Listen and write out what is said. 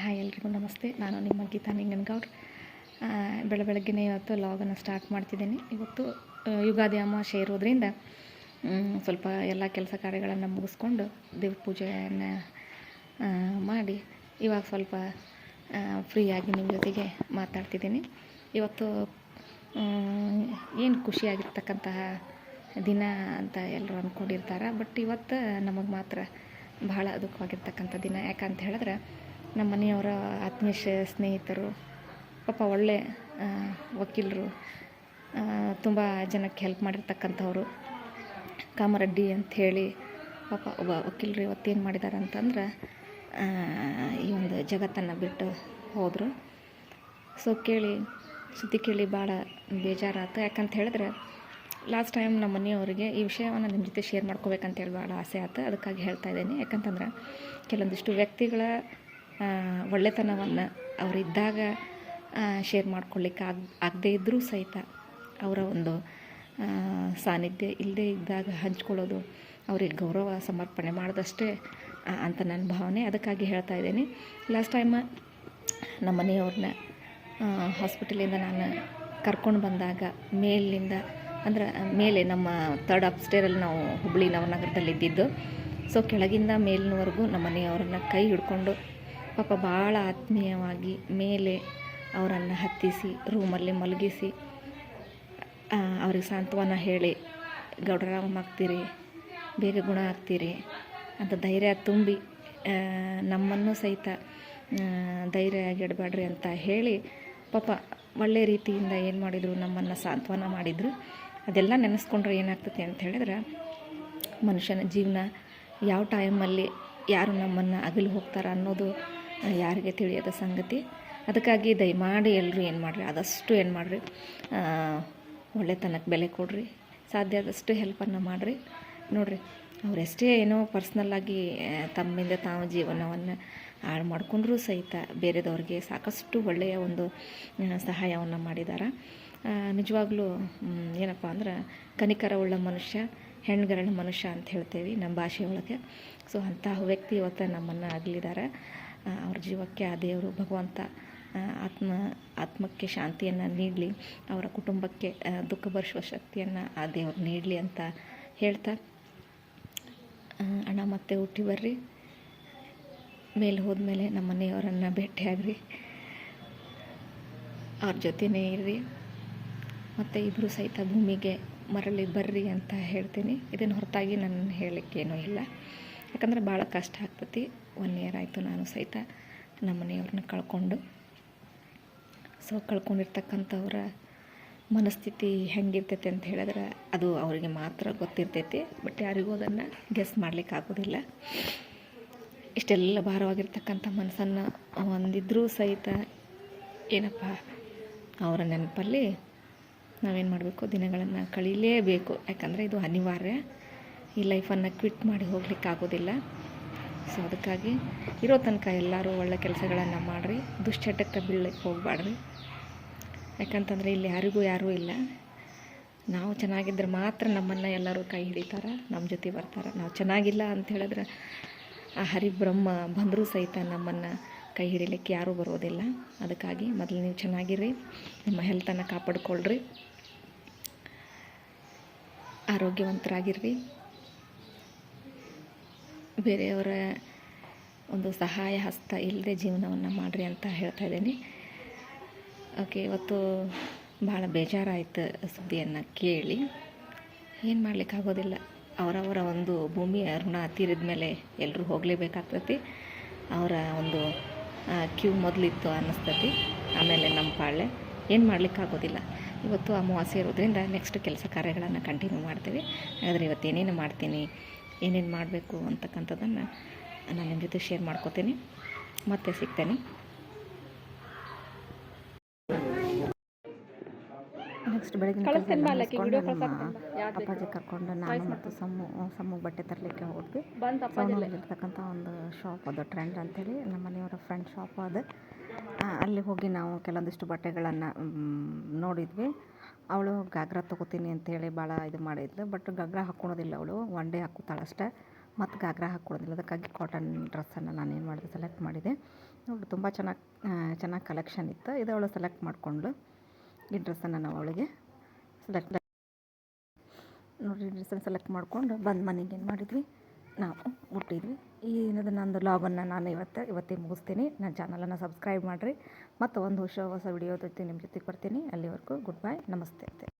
Hi ಎಲ್ರಿಗೂ ನಮಸ್ತೆ. ನಾನು ನಿಮ್ಮ ಗೀತಾ ನಿಂಗನ್ಗೌಡ್. ಬೆಳೆ ಬೆಳ ಬೆಳಗ್ಗೆನೇ ಇವತ್ತು ಲಾಗನ್ನು ಸ್ಟಾರ್ಟ್ ಮಾಡ್ತಿದ್ದೀನಿ. ಇವತ್ತು ಯುಗಾದಿ ಅಮಾವಾಸ್ಯೆ ಇರೋದ್ರಿಂದ ಸ್ವಲ್ಪ ಎಲ್ಲ ಕೆಲಸ ಕಾರ್ಯಗಳನ್ನು ಮುಗಿಸ್ಕೊಂಡು ದೇವ್ರ ಪೂಜೆಯನ್ನು ಮಾಡಿ ಇವಾಗ ಸ್ವಲ್ಪ ಫ್ರೀಯಾಗಿ ನಿಮ್ಮ ಜೊತೆಗೆ ಮಾತಾಡ್ತಿದ್ದೀನಿ. ಇವತ್ತು ಏನು ಖುಷಿಯಾಗಿರ್ತಕ್ಕಂತಹ ದಿನ ಅಂತ ಎಲ್ಲರೂ ಅಂದ್ಕೊಂಡಿರ್ತಾರೆ ಬಟ್ ಇವತ್ತು ನಮಗೆ ಮಾತ್ರ ಬಹಳ ದುಃಖವಾಗಿರ್ತಕ್ಕಂಥ ದಿನ. ಯಾಕಂತ ಹೇಳಿದ್ರೆ ನಮ್ಮ ಮನೆಯವರ ಆತ್ಮೀಯ ಸ್ನೇಹಿತರು, ಪಾಪ ಒಳ್ಳೆ ವಕೀಲರು ತುಂಬ ಜನಕ್ಕೆ ಹೆಲ್ಪ್ ಮಾಡಿರ್ತಕ್ಕಂಥವ್ರು. ಕಾಮರೆಡ್ಡಿ ಅಂಥೇಳಿ ಪಾಪ ಒಬ್ಬ ವಕೀಲರು ಇವತ್ತೇನು ಮಾಡಿದ್ದಾರೆ ಅಂತಂದ್ರೆ ಈ ಒಂದು ಜಗತ್ತನ್ನು ಬಿಟ್ಟು ಹೋದರು. ಸೊ ಕೇಳಿ, ಸುದ್ದಿ ಕೇಳಿ ಭಾಳ ಬೇಜಾರಾಯ್ತು ಯಾಕಂತ ಹೇಳಿದ್ರೆ ಲಾಸ್ಟ್ ಟೈಮ್ ನಮ್ಮ ಮನೆಯವರಿಗೆ ಈ ವಿಷಯವನ್ನು ನಿಮ್ಮ ಜೊತೆ ಶೇರ್ ಮಾಡ್ಕೋಬೇಕಂತೇಳಿ ಭಾಳ ಆಸೆ ಆಯ್ತು ಅದಕ್ಕಾಗಿ ಹೇಳ್ತಾ ಇದ್ದೀನಿ. ಯಾಕಂತಂದ್ರೆ, ಕೆಲವೊಂದಿಷ್ಟು ವ್ಯಕ್ತಿಗಳ ಒಳ್ಳೆತನವನ್ನು ಅವರಿದ್ದಾಗ ಶೇರ್ ಮಾಡ್ಕೊಳ್ಳಿಕ್ಕೆ ಆಗ, ಆಗದೇ ಇದ್ದರೂ ಸಹಿತ ಅವರ ಒಂದು ಸಾನ್ನಿಧ್ಯ ಇಲ್ಲದೇ ಇದ್ದಾಗ ಹಂಚ್ಕೊಳ್ಳೋದು ಅವ್ರಿಗೆ ಗೌರವ ಸಮರ್ಪಣೆ ಮಾಡಿದಷ್ಟೇ ಅಂತ ನನ್ನ ಭಾವನೆ. ಅದಕ್ಕಾಗಿ ಹೇಳ್ತಾ ಇದ್ದೀನಿ. ಲಾಸ್ಟ್ ಟೈಮ್ ನಮ್ಮ ಮನೆಯವ್ರನ್ನ ಹಾಸ್ಪಿಟಲಿಂದ ನಾನು ಕರ್ಕೊಂಡು ಬಂದಾಗ ಮೇಲಿಂದ, ಅಂದ್ರೆ, ಮೇಲೆ ನಮ್ಮ ತರ್ಡ್ ಅಪ್ಸ್ಟೇರಲ್ಲಿ ನಾವು ಹುಬ್ಬಳ್ಳಿ ನವನಗರದಲ್ಲಿ ಇದ್ದಿದ್ದು ಸೊ ಕೆಳಗಿಂದ ಮೇಲಿನವರೆಗೂ ನಮ್ಮ ಮನೆಯವ್ರನ್ನ ಕೈ ಹಿಡ್ಕೊಂಡು ಪಾಪ ಭಾಳ ಆತ್ಮೀಯವಾಗಿ ಮೇಲೆ ಅವರನ್ನು ಹತ್ತಿಸಿ, ರೂಮಲ್ಲಿ ಮಲಗಿಸಿ ಅವ್ರಿಗೆ ಸಾಂತ್ವನ ಹೇಳಿ ಗೌಡರಾಮ್ ಆಗ್ತೀರಿ, ಬೇಗ ಗುಣ ಆಗ್ತೀರಿ ಅಂತ ಧೈರ್ಯ ತುಂಬಿ ನಮ್ಮನ್ನು ಸಹಿತ ಧೈರ್ಯ ಆಗಿಡಬೇಡ್ರಿ ಅಂತ ಹೇಳಿ, ಪಾಪ ಒಳ್ಳೆ ರೀತಿಯಿಂದ ಏನು ಮಾಡಿದರು, ನಮ್ಮನ್ನು ಸಾಂತ್ವನ ಮಾಡಿದರು. ಅದೆಲ್ಲ ನೆನೆಸ್ಕೊಂಡ್ರೆ ಏನಾಗ್ತದೆ ಅಂತ ಹೇಳಿದ್ರೆ, ಮನುಷ್ಯನ ಜೀವನ ಯಾವ ಟೈಮಲ್ಲಿ ಯಾರು ನಮ್ಮನ್ನು ಅಗಲು ಹೋಗ್ತಾರೆ ಅನ್ನೋದು ಯಾರಿಗೆ ತಿಳಿಯದ ಸಂಗತಿ. ಅದಕ್ಕಾಗಿ ದಯಮಾಡಿ ಎಲ್ಲರೂ ಏನು ಮಾಡಿರಿ, ಆದಷ್ಟು ಏನು ಮಾಡಿರಿ ಒಳ್ಳೆತನಕ್ಕೆ ಬೆಲೆ ಕೊಡ್ರಿ, ಸಾಧ್ಯ ಆದಷ್ಟು ಹೆಲ್ಪನ್ನು ಮಾಡಿರಿ. ನೋಡಿರಿ ಅವರೆಷ್ಟೇ ಏನೋ ಪರ್ಸ್ನಲ್ಲಾಗಿ ತಮ್ಮಿಂದ ತಾವು ಜೀವನವನ್ನು ಹಾಳು ಮಾಡಿಕೊಂಡ್ರೂ ಸಹಿತ ಬೇರೆದವ್ರಿಗೆ ಸಾಕಷ್ಟು ಒಳ್ಳೆಯ ಒಂದು ಸಹಾಯವನ್ನು ಮಾಡಿದ್ದಾರೆ ನಿಜವಾಗ್ಲೂ ಏನಪ್ಪ ಅಂದ್ರೆ ಕನಿಕರವುಳ್ಳ ಮನುಷ್ಯ, ಹೆಣ್ಗರಳ ಮನುಷ್ಯ ಅಂತ ಹೇಳ್ತೇವೆ ನಮ್ಮ ಭಾಷೆಯೊಳಗೆ ಸೊ ಅಂತಹ ವ್ಯಕ್ತಿ ಇವತ್ತು ನಮ್ಮನ್ನು ಆಗಲಿದ್ದಾರೆ ಅವ್ರ ಜೀವಕ್ಕೆ ಆ ದೇವರು ಭಗವಂತ ಆತ್ಮ, ಆತ್ಮಕ್ಕೆ ಶಾಂತಿಯನ್ನು ನೀಡಲಿ, ಅವರ ಕುಟುಂಬಕ್ಕೆ ದುಃಖ ಭರಿಸುವ ಶಕ್ತಿಯನ್ನು ಆ ದೇವರು ನೀಡಲಿ ಅಂತ ಹೇಳ್ತಾ ಅಣ್ಣ ಮತ್ತೆ ಹುಟ್ಟಿ ಬರ್ರಿ. ಮೇಲೆ ಹೋದ್ಮೇಲೆ ನಮ್ಮ ಮನೆಯವರನ್ನು ಭೇಟಿಯಾಗ್ರಿ. ಅವ್ರ ಜೊತೆನೇ ಇರ್ರಿ. ಮತ್ತು ಇಬ್ಬರು ಸಹಿತ ಭೂಮಿಗೆ ಮರಳಿ ಬರ್ರಿ ಅಂತ ಹೇಳ್ತೀನಿ. ಇದನ್ನು ಹೊರತಾಗಿ ನನ್ನ ಹೇಳಲಿಕ್ಕೇನೂ ಇಲ್ಲ. ಯಾಕಂದರೆ ಭಾಳ ಕಷ್ಟ ಆಗ್ತತಿ. ಒನ್ ಇಯರ್ ಆಯಿತು ನಾನು ಸಹಿತ ನಮ್ಮ ಮನೆಯವ್ರನ್ನ ಕಳ್ಕೊಂಡು. ಸೊ ಕಳ್ಕೊಂಡಿರ್ತಕ್ಕಂಥವ್ರ ಮನಸ್ಥಿತಿ ಹೆಂಗಿರ್ತೈತೆ ಅಂತ ಹೇಳಿದ್ರೆ ಅದು ಅವರಿಗೆ ಮಾತ್ರ ಗೊತ್ತಿರ್ತೈತಿ. ಬಟ್ ಯಾರಿಗೂ ಅದನ್ನು ಗೆಸ್ ಮಾಡ್ಲಿಕ್ಕೆ ಆಗೋದಿಲ್ಲ. ಇಷ್ಟೆಲ್ಲ ಭಾರವಾಗಿರ್ತಕ್ಕಂಥ ಮನಸ್ಸನ್ನು ಹೊಂದಿದ್ರೂ ಸಹಿತ ಏನಪ್ಪ, ಅವರ ನೆನಪಲ್ಲಿ ನಾವೇನು ಮಾಡಬೇಕು? ದಿನಗಳನ್ನು ಕಳೀಲೇಬೇಕು. ಯಾಕಂದರೆ ಇದು ಅನಿವಾರ್ಯ. ಈ ಲೈಫನ್ನು ಕ್ವಿಟ್ ಮಾಡಿ ಹೋಗ್ಲಿಕ್ಕೆ ಆಗೋದಿಲ್ಲ ಸೊ ಅದಕ್ಕಾಗಿ ಇರೋ ತನಕ ಎಲ್ಲರೂ ಒಳ್ಳೆ ಕೆಲಸಗಳನ್ನು ಮಾಡಿರಿ. ದುಶ್ಚಟಕ್ಕೆ ಬೀಳಕ್ಕೆ ಹೋಗಬೇಡ್ರಿ ಯಾಕಂತಂದರೆ ಇಲ್ಲಿ ಯಾರಿಗೂ ಯಾರೂ ಇಲ್ಲ. ನಾವು ಚೆನ್ನಾಗಿದ್ದರೆ ಮಾತ್ರ ನಮ್ಮನ್ನು ಎಲ್ಲರೂ ಕೈ ಹಿಡಿತಾರೆ, ನಮ್ಮ ಜೊತೆ ಬರ್ತಾರೆ. ನಾವು ಚೆನ್ನಾಗಿಲ್ಲ ಅಂತ ಹೇಳಿದ್ರೆ ಆ ಹರಿಬ್ರಹ್ಮ ಬಂದರೂ ಸಹಿತ ನಮ್ಮನ್ನು ಕೈ ಹಿಡಿಲಿಕ್ಕೆ ಯಾರೂ ಬರೋದಿಲ್ಲ. ಅದಕ್ಕಾಗಿ ಮೊದಲು ನೀವು ಚೆನ್ನಾಗಿರಿ, ನಿಮ್ಮ ಹೆಲ್ತನ್ನು ಕಾಪಾಡ್ಕೊಳ್ರಿ. ಆರೋಗ್ಯವಂತರಾಗಿರ್ರಿ. ಬೇರೆಯವರ ಒಂದು ಸಹಾಯ, ಹಸ್ತ ಇಲ್ಲದೆ ಜೀವನವನ್ನು ಮಾಡಿರಿ ಅಂತ ಹೇಳ್ತಾ ಇದ್ದೀನಿ. ಓಕೆ, ಇವತ್ತು ಭಾಳ ಬೇಜಾರಾಯಿತು ಸುದ್ದಿಯನ್ನು ಕೇಳಿ. ಏನು ಮಾಡಲಿಕ್ಕಾಗೋದಿಲ್ಲ ಅವರವರ ಒಂದು ಭೂಮಿಯ ಋಣ ತೀರಿದ ಮೇಲೆ ಎಲ್ಲರೂ ಹೋಗಲೇಬೇಕಾಗ್ತತಿ. ಅವರ ಒಂದು ಕ್ಯೂ ಮೊದಲಿತ್ತು ಅನ್ನಿಸ್ತತಿ. ಆಮೇಲೆ ನಮ್ಮ ಪಾಳೆ ಏನು ಮಾಡಲಿಕ್ಕಾಗೋದಿಲ್ಲ ಇವತ್ತು ಅಮಾವಾಸ್ಯೆ ಇರೋದ್ರಿಂದ ನೆಕ್ಸ್ಟ್ ಕೆಲಸ ಕಾರ್ಯಗಳನ್ನು ಕಂಟಿನ್ಯೂ ಮಾಡ್ತೀವಿ. ಹಾಗಾದರೆ ಇವತ್ತು ಏನೇನು ಮಾಡ್ತೀನಿ? ಏನೇನು ಮಾಡಬೇಕು ಅಂತಕ್ಕಂಥದ್ದನ್ನು ನಾನು ನಿಮ್ಮ ಜೊತೆ ಶೇರ್ ಮಾಡ್ಕೋತೀನಿ. ಮತ್ತೆ ಸಿಗ್ತೇನೆ. ನೆಕ್ಸ್ಟ್ ಬೆಳಗ್ಗೆ ಅಪ್ಪಾಜಿ ಕರ್ಕೊಂಡು ನಾನು ಮತ್ತು ಸಮ್ಮು ಸಮ್ಮು ಬಟ್ಟೆ ತರಲಿಕ್ಕೆ ಹೋದ್ವಿ. ಇರ್ತಕ್ಕಂಥ ಒಂದು ಶಾಪ್ ಅದು ಟ್ರೆಂಡ್ ಅಂತೇಳಿ. ನಮ್ಮ ಮನೆಯವರ ಫ್ರೆಂಡ್ ಶಾಪ್ ಅದು. ಅಲ್ಲಿ ಹೋಗಿ ನಾವು ಕೆಲವೊಂದಿಷ್ಟು ಬಟ್ಟೆಗಳನ್ನು ನೋಡಿದ್ವಿ. ಅವಳು ಗಾಗ್ರಾ ತೊಗೋತೀನಿ ಅಂತೇಳಿ ಭಾಳ ಇದು ಮಾಡಿದ್ಲು. ಬಟ್ ಗಾಗ್ರ ಹಾಕ್ಕೊಳೋದಿಲ್ಲ ಅವಳು. ಒನ್ ಡೇ ಹಾಕ್ಕೋತಾಳೆ ಅಷ್ಟೇ. ಮತ್ತು ಗಾಗ್ರಾ ಹಾಕ್ಕೊಳೋದಿಲ್ಲ. ಅದಕ್ಕಾಗಿ ಕಾಟನ್ ಡ್ರೆಸ್ಸನ್ನು ನಾನು ಏನು ಮಾಡಿದೆ? ಸೆಲೆಕ್ಟ್ ಮಾಡಿದೆ. ನೋಡಿ, ತುಂಬ ಚೆನ್ನಾಗಿ ಚೆನ್ನಾಗಿ ಕಲೆಕ್ಷನ್ ಇತ್ತು. ಇದು ಅವಳು ಸೆಲೆಕ್ಟ್ ಮಾಡಿಕೊಂಡ್ಳು. ಈ ಡ್ರೆಸ್ಸನ್ನು ನಾವು ಅವಳಿಗೆ ಸೆಲೆಕ್ಟ್ ನೋಡಿರಿ ಡ್ರೆಸ್ಸನ್ನು ಸೆಲೆಕ್ಟ್ ಮಾಡಿಕೊಂಡು ಬಂದು ಮನೆಗೆ ಏನು ಮಾಡಿದ್ವಿ? ನಾವು ಹುಟ್ಟಿದ್ವಿ. ಈ ಏನದು ನಂದು ಲಾಗನ್ನು ನಾನು ಇವತ್ತು, ಇವತ್ತೇ ಮುಗಿಸ್ತೀನಿ. ನನ್ನ ಚಾನಲನ್ನು ಸಬ್ಸ್ಕ್ರೈಬ್ ಮಾಡಿರಿ. ಮತ್ತು ಒಂದು ಹೊಸ ಹೊಸ ವಿಡಿಯೋ ಜೊತೆ ನಿಮ್ಮ ಜೊತೆಗೆ ಬರ್ತೀನಿ. ಅಲ್ಲಿವರೆಗೂ ಗುಡ್ ಬೈ ನಮಸ್ತೆ.